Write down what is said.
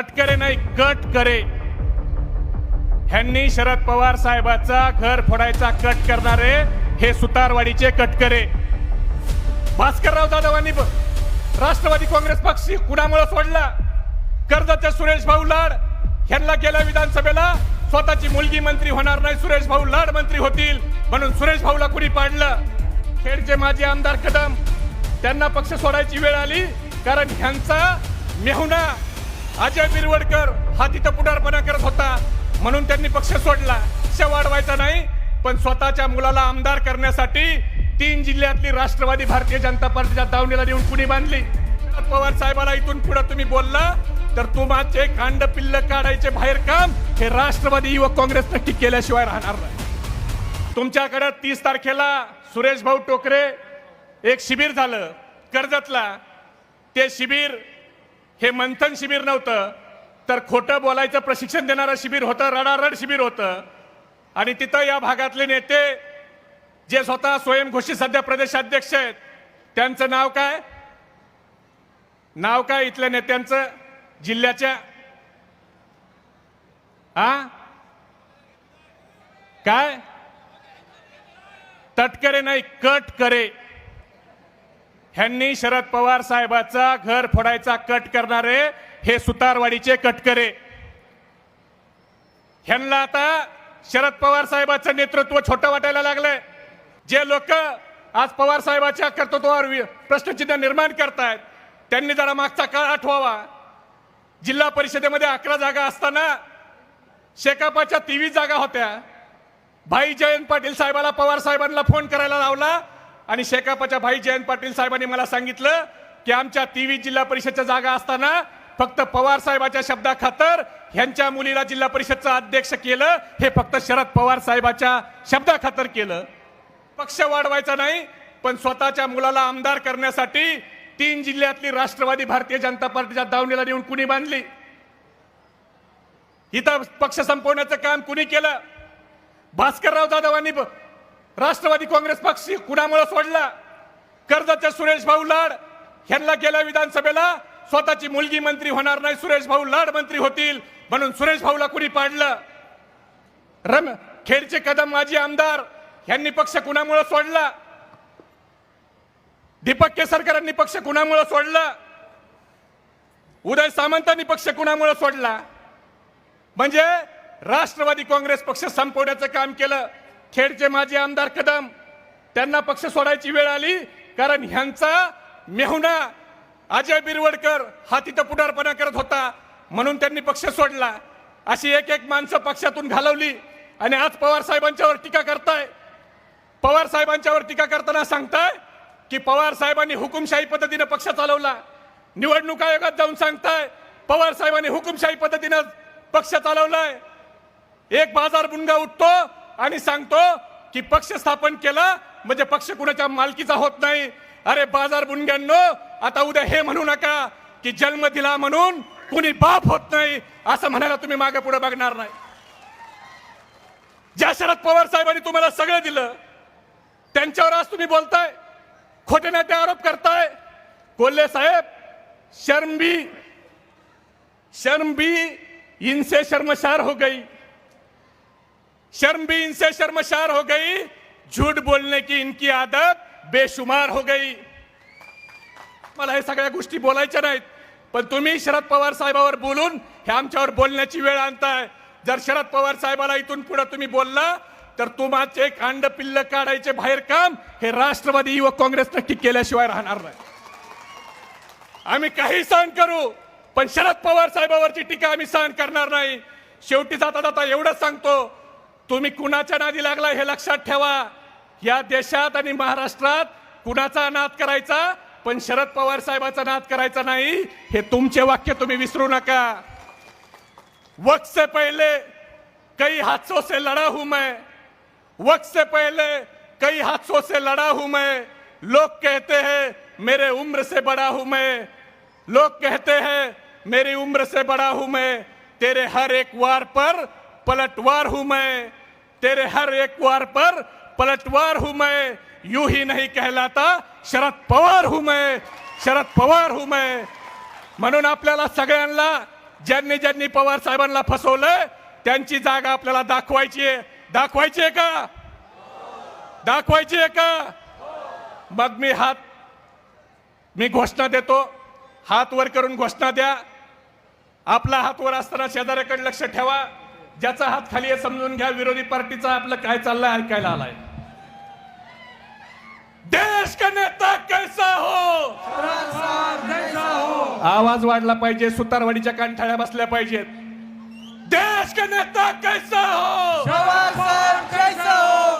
तटकरे नाही कट करे. ह्यांनी शरद पवार साहेबाचा घर फोडायचा कट करणारे हे सुतारवाडीचे कटकरे. भास्करराव जाधवांनी राष्ट्रवादी काँग्रेस पक्ष कुणामुळे सोडला? कर्जाच्या सुरेश भाऊ लाड. ह्यांना गेल्या विधानसभेला स्वतःची मुलगी मंत्री होणार नाही सुरेश भाऊ लाड मंत्री होतील म्हणून सुरेश भाऊला कुणी पाडलं? खेडचे माजी आमदार कदम. त्यांना पक्ष सोडायची वेळ आली कारण ह्यांचा मेहुणा अजय बिरवडकर हा तिथं पुढारपणा करत होता. म्हणून त्यांनी पक्ष सोडला. पक्ष वाढवायचा नाही पण स्वतःच्या मुलाला आमदार करण्यासाठी तीन जिल्ह्यातली राष्ट्रवादी भारतीय जनता पार्टीच्या दावणीला देऊन कुणी बांधली? शरद पवार साहेबाला इथून पुढे तुम्ही बोलला तर तुमचे कांड पिल्ल काढायचे बाहेर काम हे राष्ट्रवादी युवक काँग्रेस नक्की केल्याशिवाय राहणार नाही. तुमच्याकडे तीस तारखेला सुरेश भाऊ टोकरे एक शिबिर झालं. कर्जतला ते शिबिर हे मंथन शिबिर नव्हतं. तर खोटं बोलायचं प्रशिक्षण देणारं शिबिर होतं रडारड शिबिर होतं. आणि तिथं या भागातले नेते जे स्वतः स्वयंघोषित सध्या प्रदेशाध्यक्ष आहेत त्यांचं नाव काय? नाव काय इथल्या नेत्यांचं? जिल्ह्याच्या? आ? काय? तटकरे नाही कट करे ह्यांनी शरद पवार साहेबाचा घर फोडायचा कट करणारे हे सुतारवाडीचे कटकरे. ह्यांना आता शरद पवार साहेबाचं नेतृत्व छोटं वाटायला लागलंय. जे लोक आज पवार साहेबाच्या कर्तृत्वावर वि- प्रश्नचिन्ह निर्माण करतायत त्यांनी जरा मागचा काळ आठवावा. जिल्हा परिषदेमध्ये अकरा जागा असताना शेकापाच्या तेवीस जागा होत्या. भाई जयंत पाटील साहेबाला पवार साहेबांना फोन करायला लावला. आणि शेकापाच्या भाई जयंत पाटील साहेबांनी मला सांगितलं की आमच्या तेवीस जिल्हा परिषदच्या जागा असताना फक्त पवार साहेबाच्या शब्दा खातर ह्यांच्या मुलीला जिल्हा परिषदचं अध्यक्ष केलं हे फक्त शरद पवार साहेबाच्या शब्दा खातर केलं. पक्ष वाढवायचा नाही पण स्वतःच्या मुलाला आमदार करण्यासाठी तीन जिल्ह्यातली राष्ट्रवादी भारतीय जनता पार्टीच्या दावणीला नेऊन कुणी बांधली? इथं पक्ष संपवण्याचं काम कुणी केलं? भास्करराव जाधवांनी राष्ट्रवादी काँग्रेस पक्ष कुणामुळे सोडला? कर्जाच्या सुरेश भाऊ लाड. ह्यांना गेल्या विधानसभेला स्वतःची मुलगी मंत्री होणार नाही सुरेश भाऊ लाड मंत्री होतील म्हणून सुरेश भाऊला कुणी पाडलं? रम खेडचे कदम माजी आमदार ह्यांनी पक्ष कुणामुळे सोडला? दीपक केसरकरांनी पक्ष कुणामुळे सोडला? उदय सामंतांनी पक्ष कुणामुळे सोडला? म्हणजे राष्ट्रवादी काँग्रेस पक्ष संपवण्याचं काम केलं. खेडचे माजी आमदार कदम त्यांना पक्ष सोडायची वेळ आली कारण ह्यांचा मेहुणा अजय बिरवडकर हा तिथं पुढारपणा करत होता म्हणून त्यांनी पक्ष सोडला. अशी एक एक माणसं पक्षातून घालवली आणि आज पवार साहेबांच्यावर टीका करताय. पवार साहेबांच्यावर टीका करताना सांगताय की पवार साहेबांनी हुकुमशाही पद्धतीनं पक्ष चालवला. निवडणूक आयोगात जाऊन सांगताय पवार साहेबांनी हुकुमशाही पद्धतीनं पक्ष चालवलाय. एक बाजार बुनगा उठतो आणि सांगतो की पक्ष स्थापन केला म्हणजे पक्ष कुणाच्या मालकीचा होत नाही. अरे बाजार बुनग्यांनो आता उद्या हे म्हणू नका की जन्म दिला म्हणून कुणी बाप होत नाही असं म्हणायला तुम्ही मागे पुढे बघणार नाही. ज्या शरद पवार साहेबांनी तुम्हाला सगळं दिलं त्यांच्यावर आज तुम्ही बोलताय खोटे नेते आरोप करताय. कोल्हे साहेब शर्म भी शर्म भी इनसे शर्मशार हो गई. शर्म भी इनसे शर्मशार हो गई। झूठ बोलने की इनकी आदत बेशुमार हो गई। मला हे सगळ्या गोष्टी बोलायच्या नाहीत पण तुम्ही शरद पवार साहेबावर बोलून हे आमच्यावर बोलण्याची वेळ आणताय. जर शरद पवार साहेबाला इथून पुढे तुम्ही बोलला तर तुमचे कांड पिल्ल काढायचे बाहेर काम हे राष्ट्रवादी युवक काँग्रेस नक्की केल्याशिवाय राहणार नाही. आम्ही काही सहन करू पण शरद पवार साहेबावरची टीका आम्ही सहन करणार नाही. शेवटी जाता जाता एवढंच सांगतो तुम्ही कुणाच्या नादी लागला हे लक्षात ठेवा. या देशात आणि महाराष्ट्रात कुणाचा नाद करायचा? पण शरद पवार साहेबाचा नाद करायचा नाही. हे तुमचे वाक्य तुम्ही विसरू नका. वक्त से पहले कई हादसों से लड़ा हूं मैं. वक्त से पहले कई हादसों से लड़ा हूं मैं. लोग कहते हैं मेरे उम्र से बड़ा हूं मैं. लोग कहते हैं मेरी उम्र से बड़ा हूं मैं. तेरे हर एक वार पर पलटवार हूं मैं. तेरे हर एक वार पर पलटवार हूं मैं यूं ही नहीं कहलाता। शरद पवार हूं मैं शरद पवार हूं मैं। म्हणून आपल्याला सगळ्यांना ज्यांनी ज्यांनी पवार साहेबांना फसवलंय त्यांची जागा आपल्याला दाखवायची आहे. दाखवायची आहे का? दाखवायची आहे का? मग मी हात मी घोषणा देतो. हात वर करून घोषणा द्या. आपला हात वर असताना शेजाऱ्याकडे लक्ष ठेवा. ज्याचा हात खाली आहे समजून घ्या विरोधी पार्टीचा आपलं काय चाललंय ऐकायला आलाय. देश का नेता कैसा हो? आवाज वाढला पाहिजे सुतारवाडीच्या कानठाळ्या बसल्या पाहिजेत. देश का नेता कैसा हो?